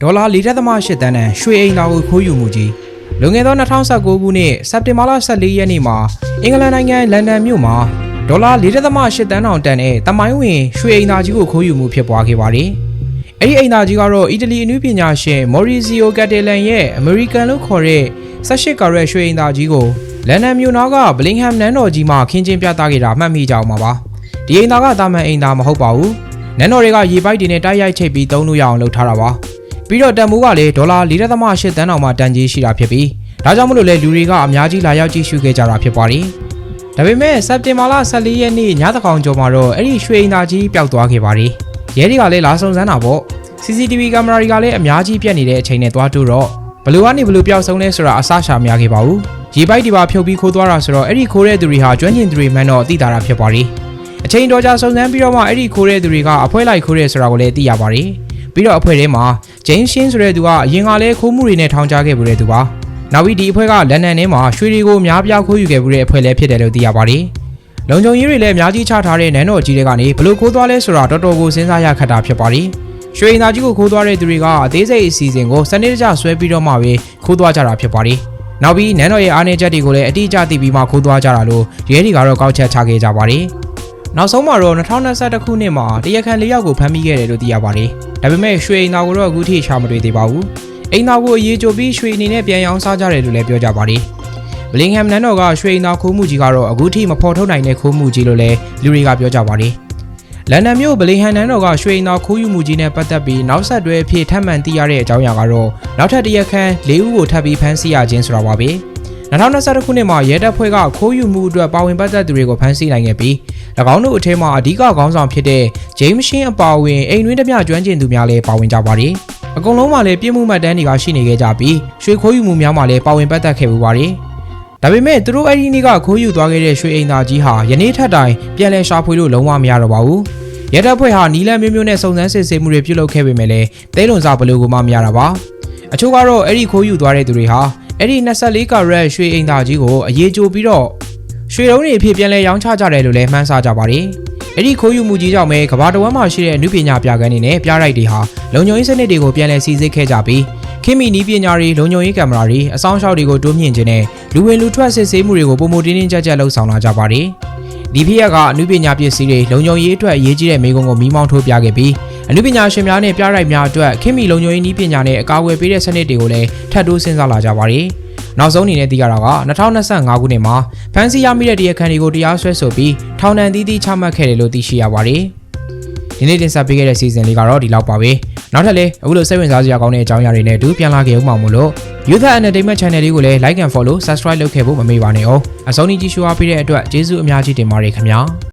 ဒေါ်လာ၄ .8 တန်းတန်ရွှေအိမ်သားကိုခိုးယူမှုကြီးလွန်ခဲ့သော2019ခုနှစ်စက်တင်ဘာလ14ရက်နေ့မှာအင်္ဂလန်နိုင်ငံလန်ဒန်မြို့မှာဒေါ်လာ၄ .8 တန်းတောင်တန်တဲ့တမိုင်းဝင်ရွှေအိမ်သားကြီးကိုခိုးယူမှုဖြစ်ပွားခဲ့ပါတယ်။အဲ့ဒီအိမ်သားကြီးကတော့အီတလီအနုပညာရှင်မော်ရီဇီယိုကက်တလန်ရဲ့အမေရိကန်လို့ခေါ်တဲ့18ကာရက်ရွှေအိမ်သားကြီးကိုလန်ဒန်မြို့နားကဘလင်ဟမ်နန်းတော်ကြီးမှာခင်းကျင်းပြသခဲ့တာမှတ်မိကြအောင်ပါပါ။ဒီအိမ်သားကတာမန်အိမ်သားမဟုတ်ပါဘူး။နန်းတော်တွေကရေပိုက်တွေနဲ့တိုက်ရိုက်ချိတ်ပြီးသုံးလို့ရအောင်လုပ်ထားတာပါ။ ပြီးတော့တန်မိုးကလည်းဒေါ်လာ4.8တန်းတောင်မှတန်ကြီးရှိတာဖြစ်ပြီးဒါကြောင့်မလို့လေလူတွေကအများကြီးလာရောက်ကြည့်ရှုခဲ့ကြတာဖြစ်ပါတယ်။ဒါပေမဲ့စက်တင်ဘာလ14ရက်နေ့ညသကောင်ကျော်မှာတော့အဲ့ဒီရွှေအိမ်သားကြီးပျောက်သွားခဲ့ပါတယ်။ရဲတွေကလည်းလာစုံစမ်းတာပေါ့။ CCTV ကင်မရာတွေကလည်းအများကြီးပြက်နေတဲ့အချိန်နဲ့သွားတူတော့ဘလူကနေဘလူပျောက်ဆုံးလဲဆိုတာအဆရှာမရခဲ့ပါဘူး။ရေပိုက်တွေပါဖြုတ်ပြီးခိုးသွားတာဆိုတော့အဲ့ဒီခိုးတဲ့သူတွေဟာကျွမ်းကျင်သူတွေမှန်းတော့သိတာတာဖြစ်ပါတယ်။အချိန်တော်ကြာစုံစမ်းပြီးတော့မှအဲ့ဒီခိုးတဲ့သူတွေကအဖွဲလိုက်ခိုးတဲ့ဆိုတာကိုလည်းသိရပါတယ်။ ပြီးတော့အဖွဲ့ထဲမှာဂျိမ်းရှင်းဆိုတဲ့သူကအရင်ကလည်းခိုးမှုတွေနဲ့ထောင်ချခဲ့မှုတဲ့သူပါနောက်ပြီးဒီအဖွဲ့ကလန်ဒန်ထဲမှာရွှေတွေကိုအများပြားခိုးယူခဲ့မှုတဲ့အဖွဲ့လည်းဖြစ်တယ်လို့သိရပါတယ်လုံခြုံရေးတွေလည်းအများကြီးချထားတဲ့နန်းတော်ကြီးတွေကနေဘလို့ခိုးသွားလဲဆိုတာတော်တော်ကိုစဉ်းစားရခက်တာဖြစ်ပါတယ်ရွှေအိမ်သားကြီးကိုခိုးသွားတဲ့သူတွေကအသေးစိတ်အစီအစဉ်ကိုစနစ်တကျဆွဲပြီးတော့မှပဲခိုးသွားကြတာဖြစ်ပါတယ်နောက်ပြီးနန်းတော်ရဲ့အားနည်းချက်တွေကိုလည်းအတိအကျသိပြီးမှခိုးသွားကြတာလို့ရဲတွေကတော့ကောက်ချက်ချခဲ့ကြပါတယ် နောက်ဆုံးမှာတော့2021ခုနှစ်မှာတရက်ခန့်၄ယောက်ကိုဖမ်းမိခဲ့တယ်လို့သိရပါတယ်။ဒါပေမဲ့ရွှေအိမ်သားကိုတော့အခုထိရှာမတွေ့သေးပါဘူး။အိမ်သားကိုအရေးကြိုပြီးရွှေအနေနဲ့ပြန်ရောင်းစားကြတယ်လို့လည်းပြောကြပါတယ်။ဘလင်ဟမ်နန်းတော်ကရွှေအိမ်သားခိုးမှုကြီးကတော့အခုထိမဖော်ထုတ်နိုင်တဲ့ခိုးမှုကြီးလို့လည်းလူတွေကပြောကြပါတယ်။လန်ဒန်မြို့ဘလင်ဟမ်နန်းတော်ကရွှေအိမ်သားခိုးယူမှုကြီးနဲ့ပတ်သက်ပြီးနောက်ဆက်တွဲအဖြစ်ထပ်မံသိရတဲ့အကြောင်းအရာကတော့နောက်ထပ်တရက်ခန့်၄ဦးကိုထပ်ပြီးဖမ်းဆီးရခြင်းဆိုတာပါပဲ။ 2021ခုနှစ်မှာရဲတပ်ဖွဲ့ကခိုးယူမှုအတွက်ပါဝင်ပတ်သက်သူတွေကိုဖမ်းဆီးနိုင်ခဲ့ပြီး၎င်းတို့အထက်မှာအဓိကခေါင်းဆောင်ဖြစ်တဲ့ဂျိမ်းရှင်းအပါအဝင်အိမ်တွင်းတမျှကျွမ်းကျင်သူများလည်းပါဝင်ကြပါတယ်။အကုန်လုံးမှာလည်းပြည့်မှုမှတ်တမ်းတွေကရှိနေခဲ့ကြပြီးရွှေခိုးယူမှုများမှာလည်းပါဝင်ပတ်သက်ခဲ့ပူပါတယ်။ဒါပေမဲ့သူတို့အဲ့ဒီနေ့ကခိုးယူသွားခဲ့တဲ့ရွှေအိမ်သားကြီးဟာယနေ့ထက်တိုင်ပြန်လည်ရှာဖွေလို့လုံးဝမရတော့ပါဘူး။ရဲတပ်ဖွဲ့ဟာနီလန်မျိုးမျိုးနဲ့စုံစမ်းစစ်ဆေးမှုတွေပြုလုပ်ခဲ့ပေမဲ့လည်းတဲလွန်စာဘလို့ကိုမှမရတာပါ။အချို့ကတော့အဲ့ဒီခိုးယူသွားတဲ့သူတွေဟာ အဲ့ဒီ24ကာရက်ရွှေအိမ်သားကြီးကိုအရေးကြိုပြီးတော့ရွှေတုံးတွေအဖြစ်ပြန်လဲရောင်းချကြတယ်လို့လည်းမှန်းဆကြပါတယ်။အဲ့ဒီခိုးယူမှုကြီးကြောင့်ပဲကဘာတဝမ်းမှာရှိတဲ့အမှုပညာပြကန်းတွေနဲ့ပြရိုက်တွေဟာလုံခြုံရေးစနစ်တွေကိုပြန်လဲစီစစ်ခဲ့ကြပြီးခင်မီနီးပညာတွေလုံခြုံရေးကင်မရာတွေအဆောင်ရှောက်တွေကိုတိုးမြင့်ခြင်းနဲ့လူဝင်လူထွက်စစ်ဆေးမှုတွေကိုပုံမတင်းတင်းကြပ်ကြပ်လှုပ်ဆောင်လာကြပါတယ်။ ဒီဖြစ်ရပ်ကအမှုပညာပစ္စည်းတွေလုံခြုံရေးအတွက်အရေးကြီးတဲ့မိကုံကိုမိမောင်းထိုးပြခဲ့ပြီးအမှုပညာရှင်များနဲ့ပြရိုက်များအတွက်ခင်မီလုံခြုံရေးနည်းပညာနဲ့အကာအကွယ်ပေးတဲ့စနစ်တွေကိုလည်းထပ်တိုးစဉ်းစားလာကြပါတယ်။နောက်ဆုံးအနေနဲ့သိရတာက2025ခုနှစ်မှာဖမ်းဆီးရမိတဲ့တရားခံတွေကိုတရားစွဲဆိုပြီးထောင်ဒဏ်သီးသီးချမှတ်ခဲ့တယ်လို့သိရှိရပါတယ်။ ဒီနေ့တင်ဆက်ပေးခဲ့တဲ့စီစဉ်လေးကတော့ဒီလောက်ပါပဲ။နောက်ထပ်လည်းအခုလိုစိတ်ဝင်စားစရာကောင်းတဲ့အကြောင်းအရာတွေနဲ့အတူပြန်လာခဲ့ဦးမှာမို့လို့ Youth Entertainment Channel လေးကိုလည်း Like and Follow Subscribe လုပ်ခဲ့ဖို့မမေ့ပါနဲ့အောင်။အဆုံးထိကြည့်ရှုအားပေးတဲ့အတွက်ကျေးဇူးအများကြီးတင်ပါတယ်ခင်ဗျာ။